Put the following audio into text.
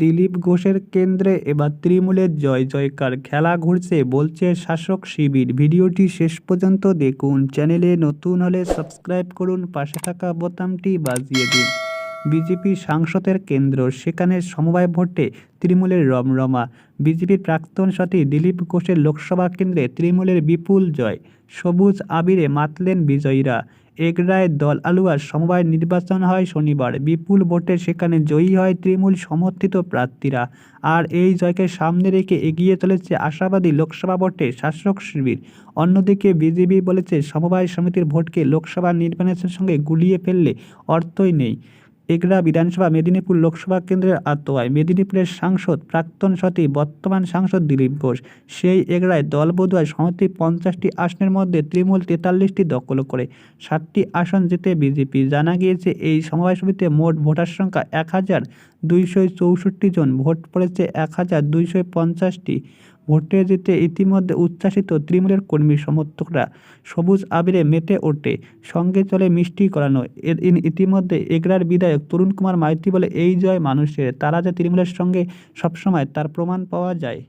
দিলীপ ঘোষের কেন্দ্রে এবার তৃণমূলের জয় জয়কার খেলা ঘুরছে, বলছে শাসক শিবির। ভিডিওটি শেষ পর্যন্ত দেখুন। চ্যানেলে নতুন হলে সাবস্ক্রাইব করুন। পাশে থাকা বোতামটি বাজিয়ে দিন। বিজেপি সাংসদের কেন্দ্র। সেখানে সমবায় ভোটে তৃণমূলের রমরমা। বিজেপির প্রাক্তন সাথী দিলীপ ঘোষের লোকসভা কেন্দ্রে তৃণমূলের বিপুল জয়। সবুজ আবিরে মাতলেন বিজয়ীরা। এগরায় দল আলুয়ার সমবায় নির্বাচন হয় শনিবার। বিপুল ভোটে সেখানে জয়ী হয় তৃণমূল সমর্থিত প্রার্থীরা। আর এই জয়কে সামনে রেখে এগিয়ে চলেছে আশাবাদী লোকসভা ভোটে শাসক শিবির। অন্যদিকে বিজেপি বলেছে, সমবায় সমিতির ভোটকে লোকসভা নির্বাচনের সঙ্গে গুলিয়ে ফেললে অর্থই নেই। এগরা বিধানসভা মেদিনীপুর লোকসভা কেন্দ্রের আত্মহায় মেদিনীপুরের সাংসদ প্রাক্তন সতী, বর্তমান সাংসদ দিলীপ ঘোষ। সেই এগরায় দল বদুয়ায় সমর্থিত পঞ্চাশটি আসনের মধ্যে তৃণমূল তেতাল্লিশটি দখল করে। ষাটটি আসন জিতে বিজেপি। জানা গিয়েছে, এই সমবায় সমিতিতে মোট ভোটার সংখ্যা এক হাজার দুইশো চৌষট্টি জন। ভোট পড়েছে এক হাজার দুইশো পঞ্চাশটি। ভোটে জিতে ইতিমধ্যে উচ্ছ্বাসিত তৃণমূলের কর্মী সমর্থকরা সবুজ আবিরে মেতে ওঠে, সঙ্গে চলে মিষ্টি করানো। ইতিমধ্যে এগরার বিধায়ক তরুণ কুমার মাইতি বলে, এই জয় মানুষের, তারা যে তৃণমূলের সঙ্গে সবসময় তার প্রমাণ পাওয়া যায়।